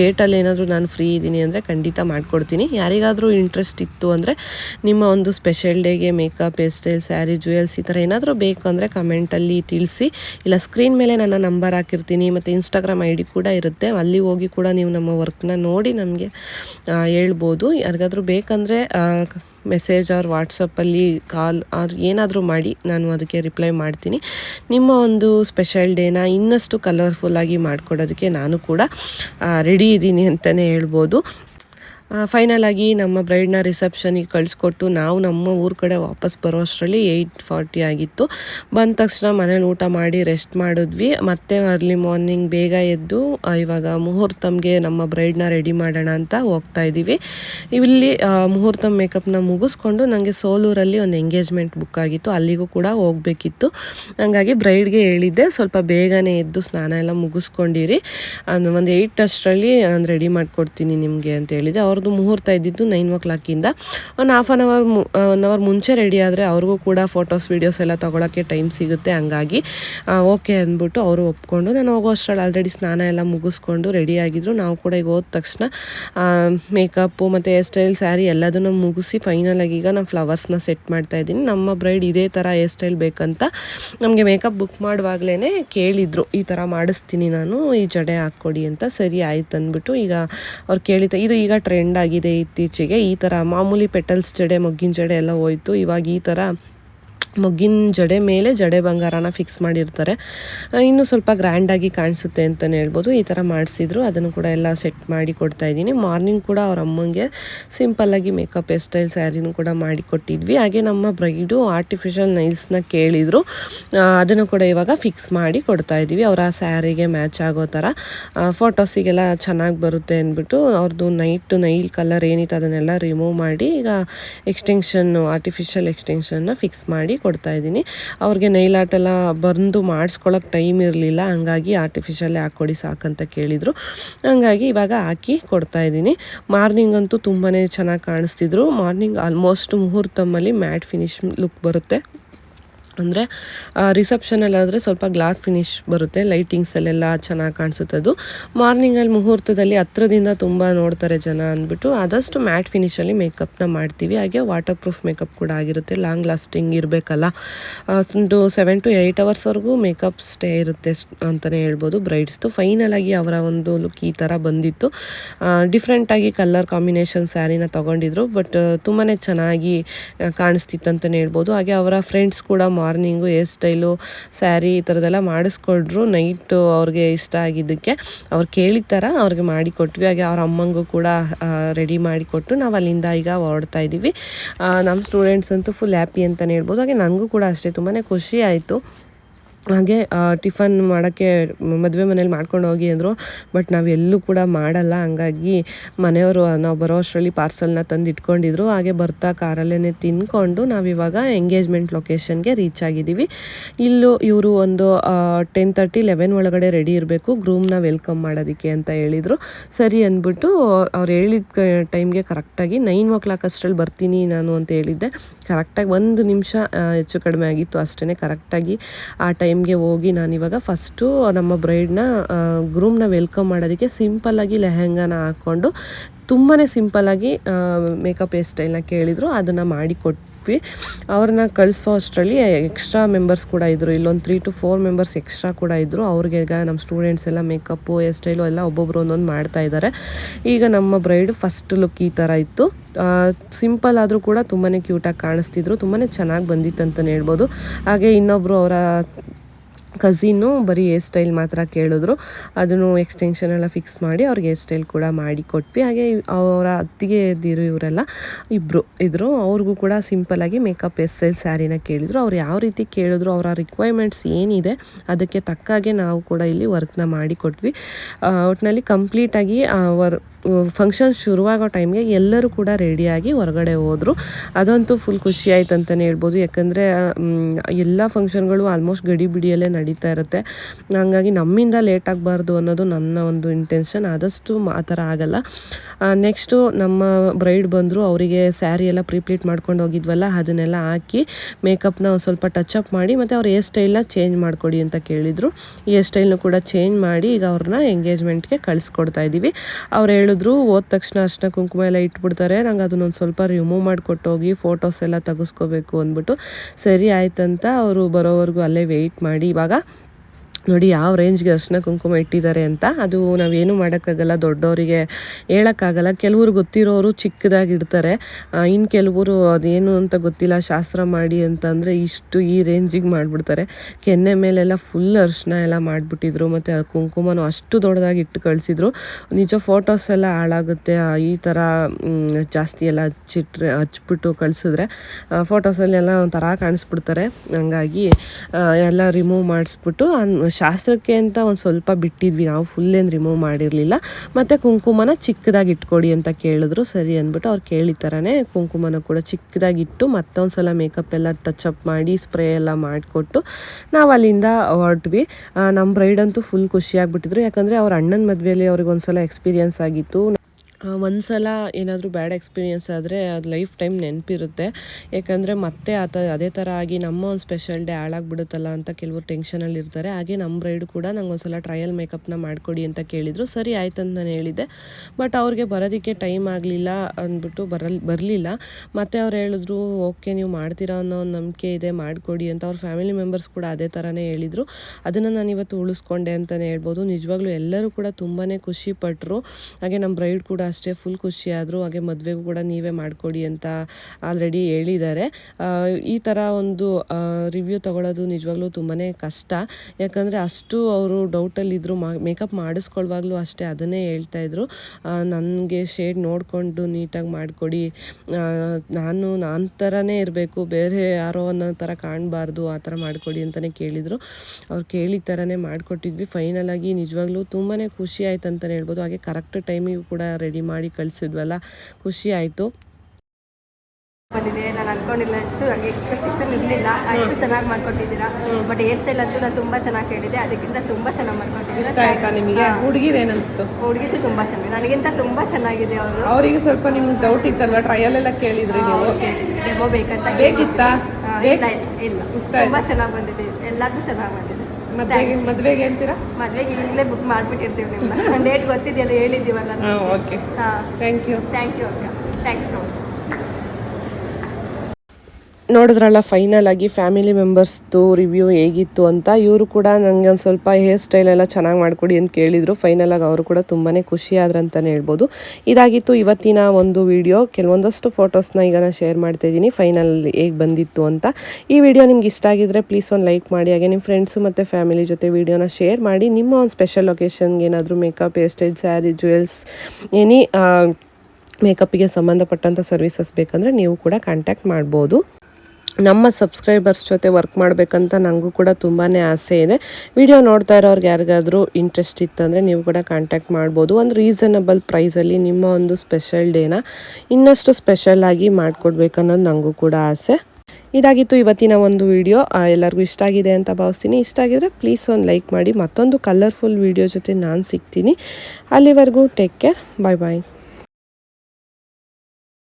ಡೇಟಲ್ಲಿ ಏನಾದರೂ ನಾನು ಫ್ರೀ ಇದ್ದೀನಿ ಅಂದರೆ ಖಂಡಿತ ಮಾಡಿಕೊಡ್ತೀನಿ. ಯಾರಿಗಾದರೂ ಇಂಟ್ರೆಸ್ಟ್ ಇತ್ತು ಅಂದರೆ ನಿಮ್ಮ ಒಂದು ಸ್ಪೆಷಲ್ ಡೇಗೆ makeup hairstyle sari jewels ಈ ಥರ ಏನಾದರೂ ಬೇಕು ಅಂದರೆ ಕಮೆಂಟಲ್ಲಿ ತಿಳಿಸಿ. ಇಲ್ಲ ಸ್ಕ್ರೀನ್ ಮೇಲೆ ನನ್ನ ನಂಬರ್ ಹಾಕಿರ್ತೀನಿ. ಮತ್ತು ಇನ್ಸ್ಟಾಗ್ರಾಮ್ ಐ ಡಿ ಕೂಡ ಇರುತ್ತೆ. ಅಲ್ಲಿ ಹೋಗಿ ಕೂಡ ನೀವು ನಮ್ಮ ವರ್ಕ್ನ ನೋಡಿ ನಮಗೆ ಹೇಳ್ಬೋದು. ಯಾರಿಗಾದರೂ ಬೇಕಂದರೆ ಮೆಸೇಜ್ ಆರ್ ವಾಟ್ಸಪ್ಪಲ್ಲಿ ಕಾಲ್ ಆರ್ ಏನಾದರೂ ಮಾಡಿ ನಾನು ಅದಕ್ಕೆ ರಿಪ್ಲೈ ಮಾಡ್ತೀನಿ. ನಿಮ್ಮ ಒಂದು ಸ್ಪೆಷಲ್ ಡೇನ ಇನ್ನಷ್ಟು ಕಲರ್ಫುಲ್ಲಾಗಿ ಮಾಡಿಕೊಡೋದಕ್ಕೆ ನಾನು ಕೂಡ ರೆಡಿ ಇದ್ದೀನಿ ಅಂತಲೇ ಹೇಳ್ಬೋದು. ಫೈನಲ್ ಆಗಿ ನಮ್ಮ ಬ್ರೈಡ್ನ ರಿಸೆಪ್ಷನಿಗೆ ಕಳಿಸ್ಕೊಟ್ಟು ನಾವು ನಮ್ಮ ಊರ ಕಡೆ ವಾಪಸ್ ಬರೋ ಅಷ್ಟರಲ್ಲಿ ಏಯ್ಟ್ ಫಾರ್ಟಿ ಆಗಿತ್ತು. ಬಂದ ತಕ್ಷಣ ಮನೇಲಿ ಊಟ ಮಾಡಿ ರೆಸ್ಟ್ ಮಾಡಿದ್ವಿ. ಮತ್ತೆ ಅರ್ಲಿ ಮಾರ್ನಿಂಗ್ ಬೇಗ ಎದ್ದು ಇವಾಗ ಮುಹೂರ್ತಮ್ಗೆ ನಮ್ಮ ಬ್ರೈಡ್ನ ರೆಡಿ ಮಾಡೋಣ ಅಂತ ಹೋಗ್ತಾ ಇದ್ದೀವಿ ಇಲ್ಲಿ ಮುಹೂರ್ತಮ್ ಮುಹೂರ್ತ ಮೇಕಪ್ನ ಮುಗಿಸ್ಕೊಂಡು ನನಗೆ ಸೋಲೂರಲ್ಲಿ ಒಂದು ಎಂಗೇಜ್ಮೆಂಟ್ ಬುಕ್ ಆಗಿತ್ತು. ಅಲ್ಲಿಗೂ ಕೂಡ ಹೋಗಬೇಕಿತ್ತು. ಹಂಗಾಗಿ ಬ್ರೈಡ್ಗೆ ಹೇಳಿದ್ದೆ, ಸ್ವಲ್ಪ ಬೇಗನೆ ಎದ್ದು ಸ್ನಾನ ಎಲ್ಲ ಮುಗಿಸ್ಕೊಂಡಿರಿ. ಒಂದು ಏಯ್ಟ್ ಅಷ್ಟರಲ್ಲಿ ನಾನು ರೆಡಿ ಮಾಡಿಕೊಡ್ತೀನಿ ನಿಮಗೆ ಅಂತ ಹೇಳಿದೆ. ಅವ್ರದ್ದು ಮುಹೂರ್ತ ಇದ್ದಿದ್ದು ನೈನ್ ಓ ಕ್ಲಾಕಿಂದ. ಒಂದು half an hour one hour ಮುಂಚೆ ರೆಡಿ ಆದರೆ ಅವ್ರಿಗೂ ಕೂಡ ಫೋಟೋಸ್ ವೀಡಿಯೋಸ್ ಎಲ್ಲ ತೊಗೊಳಕ್ಕೆ ಟೈಮ್ ಸಿಗುತ್ತೆ ಹಂಗಾಗಿ. ಓಕೆ ಅಂದ್ಬಿಟ್ಟು ಅವರು ಒಪ್ಕೊಂಡು ನಾನು ಹೋಗೋ ಅಷ್ಟರಲ್ಲಿ ಆಲ್ರೆಡಿ ಸ್ನಾನ ಎಲ್ಲ ಮುಗಿಸ್ಕೊಂಡು ರೆಡಿ ಆಗಿದ್ರು. ನಾವು ಕೂಡ ಈಗ ಹೋದ ತಕ್ಷಣ ಮೇಕಪ್ಪು ಮತ್ತು ಹೇರ್ ಸ್ಟೈಲ್ ಸ್ಯಾರಿ ಎಲ್ಲದನ್ನು ಮುಗಿಸಿ ಫೈನಲ್ ಆಗಿ ಈಗ ನಾನು ಫ್ಲವರ್ಸ್ನ ಸೆಟ್ ಮಾಡ್ತಾ ಇದ್ದೀನಿ. ನಮ್ಮ ಬ್ರೈಡ್ ಇದೇ ಥರ ಹೇರ್ ಸ್ಟೈಲ್ ಬೇಕಂತ ನಮಗೆ ಮೇಕಪ್ ಬುಕ್ ಮಾಡುವಾಗಲೇ ಕೇಳಿದರು, ಈ ಥರ ಮಾಡಿಸ್ತೀನಿ ನಾನು, ಈ ಜಡೆ ಹಾಕ್ಕೊಡಿ ಅಂತ. ಸರಿ, ಆಯ್ತು ಅಂದ್ಬಿಟ್ಟು ಈಗ ಅವ್ರು ಕೇಳಿದ, ಇದು ಈಗ ಟ್ರೆಂಡ್ ಆಗಿದೆ ಇತ್ತೀಚೆಗೆ. ಈ ಥರ ಮಾಮೂಲಿ ಪೆಟಲ್ಸ್ ಜಡೆ ಮೊಗ್ಗಿನ ಜಡೆ ಎಲ್ಲ ಹೋಯ್ತು. ಇವಾಗ ಈ ಥರ ಮೊಗ್ಗಿನ ಜಡೆ ಮೇಲೆ ಜಡೆ ಬಂಗಾರನ ಫಿಕ್ಸ್ ಮಾಡಿರ್ತಾರೆ. ಇನ್ನು ಸ್ವಲ್ಪ ಗ್ರ್ಯಾಂಡಾಗಿ ಕಾಣಿಸುತ್ತೆ ಅಂತಲೇ ಹೇಳ್ಬೋದು. ಈ ಥರ ಮಾಡಿಸಿದ್ರು. ಅದನ್ನು ಕೂಡ ಎಲ್ಲ ಸೆಟ್ ಮಾಡಿ ಕೊಡ್ತಾ ಇದ್ದೀನಿ. ಮಾರ್ನಿಂಗ್ ಕೂಡ ಅವ್ರ ಅಮ್ಮಂಗೆ ಸಿಂಪಲ್ಲಾಗಿ ಮೇಕಪ್ ಹೇರ್ ಸ್ಟೈಲ್ ಸ್ಯಾರಿನೂ ಕೂಡ ಮಾಡಿಕೊಟ್ಟಿದ್ವಿ ಹಾಗೆ ನಮ್ಮ ಬ್ರೈಡು ಆರ್ಟಿಫಿಷಿಯಲ್ ನೈಲ್ಸ್ನ ಕೇಳಿದರು. ಅದನ್ನು ಕೂಡ ಇವಾಗ ಫಿಕ್ಸ್ ಮಾಡಿ ಕೊಡ್ತಾ ಇದ್ದೀವಿ. ಅವರ ಸ್ಯಾರಿಗೆ ಮ್ಯಾಚ್ ಆಗೋ ಥರ ಫೋಟೋಸಿಗೆಲ್ಲ ಚೆನ್ನಾಗಿ ಬರುತ್ತೆ ಅಂದ್ಬಿಟ್ಟು ಅವ್ರದ್ದು ನೈಟ್ ನೈಲ್ ಕಲರ್ ಏನಿತ್ತು ಅದನ್ನೆಲ್ಲ ರಿಮೂವ್ ಮಾಡಿ ಈಗ ಎಕ್ಸ್ಟೆನ್ಷನ್ನು ಆರ್ಟಿಫಿಷಿಯಲ್ ಎಕ್ಸ್ಟೆನ್ಷನ್ನ ಫಿಕ್ಸ್ ಮಾಡಿ ಕೊಡ್ತಾ ಇದ್ದೀನಿ. ಅವ್ರಿಗೆ ನೈಲ್ ಆರ್ಟ್ ಎಲ್ಲ ಬಂದು ಮಾಡಿಸ್ಕೊಳಕ್ಕೆ ಟೈಮ್ ಇರಲಿಲ್ಲ. ಹಂಗಾಗಿ ಆರ್ಟಿಫಿಷಿಯಲ್ಲೇ ಹಾಕ್ಕೊಡಿ ಸಾಕಂತ ಕೇಳಿದರು. ಹಂಗಾಗಿ ಇವಾಗ ಹಾಕಿ ಕೊಡ್ತಾ ಇದ್ದೀನಿ. ಮಾರ್ನಿಂಗ್ ಅಂತೂ ತುಂಬಾ ಚೆನ್ನಾಗಿ ಕಾಣಿಸ್ತಿದ್ರು. ಮಾರ್ನಿಂಗ್ ಆಲ್ಮೋಸ್ಟ್ ಮುಹೂರ್ತಮಲ್ಲಿ ಮ್ಯಾಟ್ ಫಿನಿಶ್ ಲುಕ್ ಬರುತ್ತೆ. ಅಂದರೆ ರಿಸೆಪ್ಷನಲ್ಲಾದರೆ ಸ್ವಲ್ಪ ಗ್ಲಾಸ್ ಫಿನಿಶ್ ಬರುತ್ತೆ ಲೈಟಿಂಗ್ಸಲ್ಲೆಲ್ಲ ಚೆನ್ನಾಗಿ ಕಾಣಿಸುತ್ತೆ ಅದು. ಮಾರ್ನಿಂಗಲ್ಲಿ ಮುಹೂರ್ತದಲ್ಲಿ ಹತ್ರದಿಂದ ತುಂಬ ನೋಡ್ತಾರೆ ಜನ ಅಂದ್ಬಿಟ್ಟು, ಆದಷ್ಟು ಮ್ಯಾಟ್ ಫಿನಿಷಲ್ಲಿ ಮೇಕಪ್ನ ಮಾಡ್ತೀವಿ. ಹಾಗೆ ವಾಟರ್ ಪ್ರೂಫ್ ಮೇಕಪ್ ಕೂಡ ಆಗಿರುತ್ತೆ ಲಾಂಗ್ ಲಾಸ್ಟಿಂಗ್ ಇರಬೇಕಲ್ಲ. ಒಂದು ಸೆವೆನ್ ಟು ಏಯ್ಟ್ ಅವರ್ಸ್ವರೆಗೂ ಮೇಕಪ್ ಸ್ಟೇ ಇರುತ್ತೆ ಅಂತಲೇ ಹೇಳ್ಬೋದು ಬ್ರೈಡ್ಸ್ದು ಫೈನಲ್ ಆಗಿ ಅವರ ಒಂದು ಲುಕ್ ಈ ಥರ ಬಂದಿತ್ತು. ಡಿಫ್ರೆಂಟಾಗಿ ಕಲರ್ ಕಾಂಬಿನೇಷನ್ ಸ್ಯಾರಿನ ತೊಗೊಂಡಿದ್ರು ಬಟ್ ತುಂಬಾ ಚೆನ್ನಾಗಿ ಕಾಣಿಸ್ತಿತ್ತು ಅಂತಲೇ ಹೇಳ್ಬೋದು. ಹಾಗೆ ಅವರ ಫ್ರೆಂಡ್ಸ್ ಕೂಡ ಮಾರ್ನಿಂಗು ಹೇರ್ ಸ್ಟೈಲು, ಸ್ಯಾರಿ ಈ ಥರದ್ದೆಲ್ಲ ಮಾಡಿಸ್ಕೊಡ್ರು. ನೈಟು ಅವ್ರಿಗೆ ಇಷ್ಟ ಆಗಿದ್ದಕ್ಕೆ ಅವ್ರು ಕೇಳಿದ ಥರ ಅವ್ರಿಗೆ ಮಾಡಿಕೊಟ್ವಿ ಹಾಗೆ ಅವ್ರ ಅಮ್ಮಂಗೂ ಕೂಡ ರೆಡಿ ಮಾಡಿಕೊಟ್ಟು ನಾವು ಅಲ್ಲಿಂದ ಈಗ ಹೊರಡ್ತಾ ಇದ್ದೀವಿ ನಮ್ಮ ಸ್ಟೂಡೆಂಟ್ಸ್ ಅಂತೂ ಫುಲ್ ಹ್ಯಾಪಿ ಅಂತಲೇ ಹೇಳ್ಬೋದು. ಹಾಗೆ ನನಗೂ ಕೂಡ ಅಷ್ಟೇ. ತುಂಬಾ ಖುಷಿ ಆಯಿತು. ಹಾಗೆ ಟಿಫನ್ ಮಾಡೋಕ್ಕೆ ಮದುವೆ ಮನೇಲಿ ಮಾಡ್ಕೊಂಡು ಹೋಗಿ ಅಂದರು. ಬಟ್ ನಾವು ಎಲ್ಲೂ ಕೂಡ ಮಾಡಲ್ಲ. ಹಂಗಾಗಿ ಮನೆಯವರು, ನಾವು ಬರೋ ಅಷ್ಟರಲ್ಲಿ ಪಾರ್ಸಲ್ನ ತಂದು ಇಟ್ಕೊಂಡಿದ್ರು. ಹಾಗೆ ಬರ್ತಾ ಕಾರಲ್ಲೇ ತಿನ್ಕೊಂಡು ನಾವಿವಾಗ ಎಂಗೇಜ್ಮೆಂಟ್ ಲೊಕೇಶನ್ಗೆ ರೀಚ್ ಆಗಿದ್ದೀವಿ. ಇಲ್ಲೂ ಇವರು ಒಂದು ಟೆನ್ ತರ್ಟಿ ಲೆವೆನ್ ಒಳಗಡೆ ರೆಡಿ ಇರಬೇಕು. ಗ್ರೂಮ್ನ ವೆಲ್ಕಮ್ ಮಾಡೋದಕ್ಕೆ ಅಂತ ಹೇಳಿದರು. ಸರಿ ಅಂದ್ಬಿಟ್ಟು ಅವ್ರು ಹೇಳಿದ ಟೈಮ್ಗೆ ಕರೆಕ್ಟಾಗಿ ನೈನ್ ಓ ಕ್ಲಾಕ್ ಅಷ್ಟರಲ್ಲಿ ಬರ್ತೀನಿ ನಾನು ಅಂತ ಹೇಳಿದ್ದೆ. ಕರೆಕ್ಟಾಗಿ ಒಂದು ನಿಮಿಷ ಹೆಚ್ಚು ಕಡಿಮೆ ಆಗಿತ್ತು. ಅಷ್ಟೇ ಕರೆಕ್ಟಾಗಿ ಆ ಟೈಮ್ಗೆ ಹೋಗಿ ನಾನಿವಾಗ ಫಸ್ಟು ನಮ್ಮ ಬ್ರೈಡ್ನ ಗ್ರೂಮ್ನ ವೆಲ್ಕಮ್ ಮಾಡೋದಕ್ಕೆ ಸಿಂಪಲ್ಲಾಗಿ ಲೆಹೆಂಗಾನ ಹಾಕ್ಕೊಂಡು ತುಂಬಾ ಸಿಂಪಲ್ಲಾಗಿ ಮೇಕಪ್ ಹೇರ್ ಸ್ಟೈಲ್ನ ಕೇಳಿದರು, ಅದನ್ನು ಮಾಡಿಕೊಟ್ಟು ಅವ್ರನ್ನ ಕಳಿಸೋ ಅಷ್ಟರಲ್ಲಿ ಎಕ್ಸ್ಟ್ರಾ ಮೆಂಬರ್ಸ್ ಕೂಡ ಇದ್ದರು ಇಲ್ಲೊಂದು three to four members extra ಕೂಡ ಇದ್ದರು ಅವ್ರಿಗೆ ಈಗ ನಮ್ಮ ಸ್ಟೂಡೆಂಟ್ಸ್ ಎಲ್ಲ ಮೇಕಪ್ಪು ಹೇರ್ ಸ್ಟೈಲು ಎಲ್ಲ ಒಬ್ಬೊಬ್ಬರು ಒಂದೊಂದು ಮಾಡ್ತಾ ಇದ್ದಾರೆ ಈಗ ನಮ್ಮ ಬ್ರೈಡ್ ಫಸ್ಟ್ ಲುಕ್ ಈ ಥರ ಇತ್ತು. ಸಿಂಪಲ್ ಆದರೂ ಕೂಡ ತುಂಬಾ ಕ್ಯೂಟಾಗಿ ಕಾಣಿಸ್ತಿದ್ರು. ತುಂಬಾ ಚೆನ್ನಾಗಿ ಬಂದಿತ್ತು ಅಂತಲೇ ಹೇಳ್ಬೋದು. ಹಾಗೆ ಇನ್ನೊಬ್ಬರು ಅವರ ಕಝಿನ್ನು ಬರೀ ಹೇರ್ ಸ್ಟೈಲ್ ಮಾತ್ರ ಕೇಳಿದ್ರು. ಅದನ್ನು ಎಕ್ಸ್ಟೆನ್ಷನ್ ಎಲ್ಲ ಫಿಕ್ಸ್ ಮಾಡಿ ಅವ್ರಿಗೆ ಹೇರ್ ಸ್ಟೈಲ್ ಕೂಡ ಮಾಡಿ ಕೊಟ್ವಿ. ಹಾಗೆ ಅವರ ಅತ್ತಿಗೆ ಇದ್ದಿರು ಇವರೆಲ್ಲ ಇಬ್ಬರು ಇದ್ದರು ಅವ್ರಿಗೂ ಕೂಡ ಸಿಂಪಲಾಗಿ ಮೇಕಪ್ ಏರ್ ಸ್ಟೈಲ್ ಸ್ಯಾರಿನ ಕೇಳಿದರು. ಅವ್ರು ಯಾವ ರೀತಿ ಕೇಳಿದ್ರು, ಅವರ ರಿಕ್ವೈರ್ಮೆಂಟ್ಸ್ ಏನಿದೆ, ಅದಕ್ಕೆ ತಕ್ಕಾಗೆ ನಾವು ಕೂಡ ಇಲ್ಲಿ ವರ್ಕ್ನ ಮಾಡಿ ಕೊಟ್ವಿ. ಒಟ್ಟಿನಲ್ಲಿ ಕಂಪ್ಲೀಟಾಗಿ ವರ್ ಫಂಕ್ಷನ್ ಶುರುವಾಗೋ ಟೈಮ್ಗೆ ಎಲ್ಲರೂ ಕೂಡ ರೆಡಿಯಾಗಿ ಹೊರಗಡೆ ಹೋದರು. ಅದಂತೂ ಫುಲ್ ಖುಷಿ ಆಯ್ತು ಅಂತಲೇ ಹೇಳ್ಬೋದು. ಯಾಕಂದರೆ ಎಲ್ಲ ಫಂಕ್ಷನ್ಗಳು ಆಲ್ಮೋಸ್ಟ್ ಗಡಿ ಬಿಡಿಯಲ್ಲೇ ನಡೀತಾ ಇರುತ್ತೆ. ಹಂಗಾಗಿ ನಮ್ಮಿಂದ ಲೇಟ್ ಆಗಬಾರ್ದು ಅನ್ನೋದು ನನ್ನ ಒಂದು ಇಂಟೆನ್ಷನ್ ಆದಷ್ಟು ಆ ಥರ ಆಗಲ್ಲ. ನೆಕ್ಸ್ಟು ನಮ್ಮ ಬ್ರೈಡ್ ಬಂದರು, ಅವರಿಗೆ ಸ್ಯಾರಿ ಎಲ್ಲ ಪ್ರಿಪ್ಲೀಟ್ ಮಾಡ್ಕೊಂಡು ಹೋಗಿದ್ವಲ್ಲ, ಅದನ್ನೆಲ್ಲ ಹಾಕಿ ಮೇಕಪ್ನ ಸ್ವಲ್ಪ ಟಚ್ ಅಪ್ ಮಾಡಿ, ಮತ್ತು ಅವ್ರ ಹೇರ್ ಸ್ಟೈಲ್ನ ಚೇಂಜ್ ಮಾಡಿಕೊಡಿ ಅಂತ ಕೇಳಿದರು. ಹೇರ್ ಸ್ಟೈಲ್ನ ಕೂಡ ಚೇಂಜ್ ಮಾಡಿ ಈಗ ಅವ್ರನ್ನ ಎಂಗೇಜ್ಮೆಂಟ್ಗೆ ಕಳಿಸ್ಕೊಡ್ತಾ ಇದ್ದೀವಿ ಅವ್ರು ಹೇಳಿದ್ರು, ಹೋದ ತಕ್ಷಣ ಅರ್ಶಿನ ಕುಂಕುಮ ಎಲ್ಲ ಇಟ್ಬಿಡ್ತಾರೆ. ನಂಗೆ ಅದನ್ನೊಂದು ಸ್ವಲ್ಪ ರಿಮೂವ್ ಮಾಡಿಕೊಟ್ಟೋಗಿ ಫೋಟೋಸ್ ಎಲ್ಲ ತೆಗೆಸ್ಕೋಬೇಕು ಅಂದ್ಬಿಟ್ಟು, ಸರಿ ಆಯ್ತಂತ ಅವರು ಬರೋವರೆಗೂ ಅಲ್ಲೇ ವೆಯ್ಟ್ ಮಾಡಿ. ಇವಾಗ ನೋಡಿ ಯಾವ ರೇಂಜ್ಗೆ ಅರ್ಶಿನ ಕುಂಕುಮ ಇಟ್ಟಿದ್ದಾರೆ ಅಂತ. ಅದು ನಾವೇನು ಮಾಡೋಕ್ಕಾಗಲ್ಲ, ದೊಡ್ಡವರಿಗೆ ಹೇಳೋಕ್ಕಾಗಲ್ಲ. ಕೆಲವರು ಗೊತ್ತಿರೋರು ಚಿಕ್ಕದಾಗಿ ಇಡ್ತಾರೆ. ಇನ್ನು ಕೆಲವರು ಅದೇನು ಅಂತ ಗೊತ್ತಿಲ್ಲ, ಶಾಸ್ತ್ರ ಮಾಡಿ ಅಂತಂದರೆ ಇಷ್ಟು ಈ ರೇಂಜಿಗೆ ಮಾಡಿಬಿಡ್ತಾರೆ. ಕೆನ್ನೆ ಮೇಲೆಲ್ಲ ಫುಲ್ ಅರ್ಶಿನ ಎಲ್ಲ ಮಾಡಿಬಿಟ್ಟಿದ್ರು, ಮತ್ತು ಆ ಕುಂಕುಮನೂ ಅಷ್ಟು ದೊಡ್ಡದಾಗಿ ಇಟ್ಟು ಕಳಿಸಿದ್ರು. ನಿಜ ಫೋಟೋಸ್ ಎಲ್ಲ ಹಾಳಾಗುತ್ತೆ ಈ ಥರ ಜಾಸ್ತಿ ಎಲ್ಲ ಹಚ್ಚಿಟ್ರೆ, ಹಚ್ಬಿಟ್ಟು ಕಳಿಸಿದ್ರೆ ಫೋಟೋಸಲ್ಲೆಲ್ಲ ಒಂಥರ ಕಾಣಿಸ್ಬಿಡ್ತಾರೆ. ಹಂಗಾಗಿ ಎಲ್ಲ ರಿಮೂವ್ ಮಾಡಿಸ್ಬಿಟ್ಟು ಶಾಸ್ತ್ರಕ್ಕೆ ಅಂತ ಒಂದು ಸ್ವಲ್ಪ ಬಿಟ್ಟಿದ್ವಿ. ನಾವು ಫುಲ್ ಏನು ರಿಮೂವ್ ಮಾಡಿರಲಿಲ್ಲ. ಮತ್ತು ಕುಂಕುಮನ ಚಿಕ್ಕದಾಗಿ ಇಟ್ಕೊಡಿ ಅಂತ ಕೇಳಿದ್ರು. ಸರಿ ಅಂದ್ಬಿಟ್ಟು ಅವ್ರು ಕೇಳಿದ ಥರನೇ ಕುಂಕುಮನ ಕೂಡ ಚಿಕ್ಕದಾಗಿ ಇಟ್ಟು ಮತ್ತೊಂದು ಸಲ ಮೇಕಪ್ ಎಲ್ಲ ಟಚ್ ಅಪ್ ಮಾಡಿ ಸ್ಪ್ರೇ ಎಲ್ಲ ಮಾಡಿಕೊಟ್ಟು ನಾವು ಅಲ್ಲಿಂದ ಹೊರಟ್ವಿ. ನಮ್ಮ ಬ್ರೈಡ್ ಅಂತೂ ಫುಲ್ ಖುಷಿಯಾಗಿಬಿಟ್ಟಿದ್ರು ಯಾಕಂದರೆ ಅವ್ರ ಅಣ್ಣನ ಮದುವೆಯಲ್ಲಿ ಅವ್ರಿಗೆ ಒಂದು ಸಲ ಎಕ್ಸ್ಪೀರಿಯನ್ಸ್ ಆಗಿತ್ತು. ಒಂದು ಸಲ ಏನಾದರೂ ಬ್ಯಾಡ್ ಎಕ್ಸ್ಪೀರಿಯೆನ್ಸ್ ಆದರೆ ಅದು ಲೈಫ್ ಟೈಮ್ ನೆನಪಿರುತ್ತೆ. ಯಾಕಂದರೆ ಮತ್ತೆ ಆ ಥರ ಅದೇ ಥರ ಆಗಿ ನಮ್ಮ ಒಂದು ಸ್ಪೆಷಲ್ ಡೇ ಹಾಳಾಗ್ಬಿಡುತ್ತಲ್ಲ ಅಂತ ಕೆಲವರು ಟೆನ್ಷನಲ್ಲಿ ಇರ್ತಾರೆ. ಹಾಗೆ ನಮ್ಮ ಬ್ರೈಡ್ ಕೂಡ ನಂಗೆ ಒಂದು ಸಲ ಟ್ರಯಲ್ ಮೇಕಪ್ನ ಮಾಡಿಕೊಡಿ ಅಂತ ಕೇಳಿದರು. ಸರಿ ಆಯ್ತು ಅಂತ ನಾನು ಹೇಳಿದ್ದೆ. ಬಟ್ ಅವ್ರಿಗೆ ಬರೋದಕ್ಕೆ ಟೈಮ್ ಆಗಲಿಲ್ಲ ಅಂದ್ಬಿಟ್ಟು ಬರಲ್, ಬರಲಿಲ್ಲ. ಮತ್ತು ಅವ್ರು ಹೇಳಿದ್ರು, ಓಕೆ, ನೀವು ಮಾಡ್ತೀರಾ ಅನ್ನೋ ಒಂದು ನಂಬಿಕೆ ಇದೆ, ಮಾಡಿಕೊಡಿ ಅಂತ ಅವ್ರ ಫ್ಯಾಮಿಲಿ ಮೆಂಬರ್ಸ್ ಕೂಡ ಅದೇ ಥರನೇ ಹೇಳಿದರು. ಅದನ್ನು ನಾನು ಇವತ್ತು ಉಳಿಸ್ಕೊಂಡೆ ಅಂತಲೇ ಹೇಳ್ಬೋದು. ನಿಜವಾಗ್ಲೂ ಎಲ್ಲರೂ ಕೂಡ ತುಂಬಾ ಖುಷಿಪಟ್ಟರು ಹಾಗೆ ನಮ್ಮ ಬ್ರೈಡ್ ಕೂಡ ಅಷ್ಟೇ ಫುಲ್ ಖುಷಿ ಹಾಗೆ ಮದುವೆಗೂ ಕೂಡ ನೀವೇ ಮಾಡಿಕೊಡಿ ಅಂತ ಆಲ್ರೆಡಿ ಹೇಳಿದ್ದಾರೆ. ಈ ಥರ ಒಂದು ರಿವ್ಯೂ ತಗೊಳ್ಳೋದು ನಿಜವಾಗ್ಲೂ ತುಂಬಾ ಕಷ್ಟ. ಯಾಕಂದರೆ ಅಷ್ಟು ಅವರು ಡೌಟಲ್ಲಿದ್ದರು ಮಾ ಮೇಕಪ್ ಮಾಡಿಸ್ಕೊಳ್ವಾಗ್ಲೂ ಅಷ್ಟೇ ಅದನ್ನೇ ಹೇಳ್ತಾ ಇದ್ರು. ನನಗೆ ಶೇಡ್ ನೋಡಿಕೊಂಡು ನೀಟಾಗಿ ಮಾಡಿಕೊಡಿ. ನಾನು ನಾನು ಥರನೇ ಇರಬೇಕು, ಬೇರೆ ಯಾರೋ ಅನ್ನೋ ಥರ ಕಾಣಬಾರ್ದು, ಆ ಥರ ಮಾಡಿಕೊಡಿ ಅಂತಲೇ ಕೇಳಿದರು. ಅವ್ರು ಕೇಳಿದ ಥರನೇ ಮಾಡಿಕೊಟ್ಟಿದ್ವಿ. ಫೈನಲ್ ಆಗಿ ನಿಜವಾಗ್ಲೂ ತುಂಬಾ ಖುಷಿ ಆಯ್ತು ಅಂತಲೇ ಹೇಳ್ಬೋದು. ಹಾಗೆ ಕರೆಕ್ಟ್ ಟೈಮಿಗೂ ಕೂಡ ರೆಡಿ ಮಾಡಿ ಕಳಿಸಿದ್ವಲ್ಲ. ಖುಷಿ ಆಯಿತು.
ಬಂದಿದೆ. ನಾನು ಅನ್ಕೊಂಡಿಲ್ಲ ಅಷ್ಟು ಎಕ್ಸ್ಪೆಕ್ಟೇಷನ್ ಇರಲಿಲ್ಲ. ಅಷ್ಟು ಚೆನ್ನಾಗಿ ಮಾಡ್ಕೊಟ್ಟಿದ್ದೀರಾ. ಬಟ್ ಹೇರ್ ಸ್ಟೈಲ್ ಅಂತೂ ನಾನು ತುಂಬ ಚೆನ್ನಾಗಿ ಕೇಳಿದೆ ಅದಕ್ಕಿಂತ ತುಂಬ ಚೆನ್ನಾಗಿ
ಆಯ್ತಾ ನಿಮಗೆ?
ಮಾಡ್ಕೊಟ್ಟಿದ್ದೀರಾ
ಹುಡುಗಿದೇನನ್ಸ್ತು
ಹುಡುಗಿದು ತುಂಬ ಚೆನ್ನಾಗಿ ನನಗಿಂತ ತುಂಬ ಚೆನ್ನಾಗಿದೆ ಅವರು.
ಅವರಿಗೆ ಸ್ವಲ್ಪ ನಿಮ್ಗೆ ಡೌಟ್ ಇತ್ತಲ್ವಾ? ಟ್ರಯಲ್ ಎಲ್ಲ ಕೇಳಿದ್ರಿ ನೀವು.
ಡೆಮೋ ಬೇಕಂತ
ಬೇಕಿತ್ತಾ?
ಇಲ್ಲ ಇಲ್ಲ ತುಂಬಾ ಚೆನ್ನಾಗಿ ಬಂದಿದೆ. ಎಲ್ಲಾರ್ದು ಚೆನ್ನಾಗಿ ಬಂದಿದೆ.
ಮದುವೆಗೆ ಮದುವೆಗೆ ಹೇಳ್ತೀರಾ?
ಮದ್ವೆಗೆ ಈಗಲೇ ಬುಕ್ ಮಾಡ್ಬಿಟ್ಟಿರ್ತೀವಿ ನಿಮ್ಮನ್ನ ಡೇಟ್ ಗೊತ್ತಿದೆಯಲ್ಲ ಹೇಳಿದ್ದೀವಲ್ಲ
ಓಕೆ
ಹಾಂ
ಥ್ಯಾಂಕ್ ಯು
ಥ್ಯಾಂಕ್ ಯು ಅಕ್ಕ. ಥ್ಯಾಂಕ್ ಯು ಸೊ ಮಚ್
ನೋಡಿದ್ರಲ್ಲ ಫೈನಲ್ ಆಗಿ ಫ್ಯಾಮಿಲಿ ಮೆಂಬರ್ಸ್ದು ರಿವ್ಯೂ ಹೇಗಿತ್ತು ಅಂತ, ಇವರು ಕೂಡ ನನಗೆ ಒಂದು ಸ್ವಲ್ಪ ಹೇರ್ ಸ್ಟೈಲ್ ಎಲ್ಲ ಚೆನ್ನಾಗಿ ಮಾಡಿಕೊಡಿ ಅಂತ ಕೇಳಿದರು. ಫೈನಲಾಗಿ ಅವರು ಕೂಡ ತುಂಬಾ ಖುಷಿ ಆದ್ರಂತಲೇ ಹೇಳ್ಬೋದು. ಇದಾಗಿತ್ತು ಇವತ್ತಿನ ಒಂದು ವಿಡಿಯೋ ಕೆಲವೊಂದಷ್ಟು ಫೋಟೋಸ್ನ ಈಗ ನಾನು ಶೇರ್ ಮಾಡ್ತಾಯಿದ್ದೀನಿ ಫೈನಲ್ ಹೇಗೆ ಬಂದಿತ್ತು ಅಂತ. ಈ ವಿಡಿಯೋ ನಿಮ್ಗೆ ಇಷ್ಟ ಆಗಿದ್ರೆ ಪ್ಲೀಸ್ ಒಂದು ಲೈಕ್ ಮಾಡಿ, ಹಾಗೆ ನಿಮ್ಮ ಫ್ರೆಂಡ್ಸು ಮತ್ತು ಫ್ಯಾಮಿಲಿ ಜೊತೆ ವಿಡಿಯೋನ ಶೇರ್ ಮಾಡಿ. ನಿಮ್ಮ ಒಂದು ಸ್ಪೆಷಲ್ ಲೊಕೇಶನ್ಗೆ ಏನಾದರೂ makeup hairstyle sari jewels any ಮೇಕಪ್ಪಿಗೆ ಸಂಬಂಧಪಟ್ಟಂಥ ಸರ್ವಿಸಸ್ ಬೇಕಂದರೆ ನೀವು ಕೂಡ ಕಾಂಟ್ಯಾಕ್ಟ್ ಮಾಡ್ಬೋದು. ನಮ್ಮ ಸಬ್ಸ್ಕ್ರೈಬರ್ಸ್ ಜೊತೆ ವರ್ಕ್ ಮಾಡಬೇಕಂತ ನನಗೂ ಕೂಡ ತುಂಬಾ ಆಸೆ ಇದೆ. ವಿಡಿಯೋ ನೋಡ್ತಾ ಇರೋರ್ಗೆ ಯಾರಿಗಾದರೂ ಇಂಟ್ರೆಸ್ಟ್ ಇತ್ತಂದರೆ ನೀವು ಕೂಡ ಕಾಂಟ್ಯಾಕ್ಟ್ ಮಾಡ್ಬೋದು. ಒಂದು ರೀಸನಬಲ್ ಪ್ರೈಸಲ್ಲಿ ನಿಮ್ಮ ಒಂದು ಸ್ಪೆಷಲ್ ಡೇನ ಇನ್ನಷ್ಟು ಸ್ಪೆಷಲ್ ಆಗಿ ಮಾಡಿಕೊಡ್ಬೇಕನ್ನೋದು ನನಗೂ ಕೂಡ ಆಸೆ. ಇದಾಗಿತ್ತು ಇವತ್ತಿನ ಒಂದು ವಿಡಿಯೋ ಎಲ್ಲರಿಗೂ ಇಷ್ಟ ಆಗಿದೆ ಅಂತ ಭಾವಿಸ್ತೀನಿ. ಇಷ್ಟ ಆಗಿದ್ರೆ ಪ್ಲೀಸ್ ಒಂದು ಲೈಕ್ ಮಾಡಿ. ಮತ್ತೊಂದು ಕಲರ್ಫುಲ್ ವಿಡಿಯೋ ಜೊತೆ ನಾನು ಸಿಗ್ತೀನಿ. ಅಲ್ಲಿವರೆಗೂ ಟೇಕ್ ಕೇರ್ ಬಾಯ್ ಬಾಯ್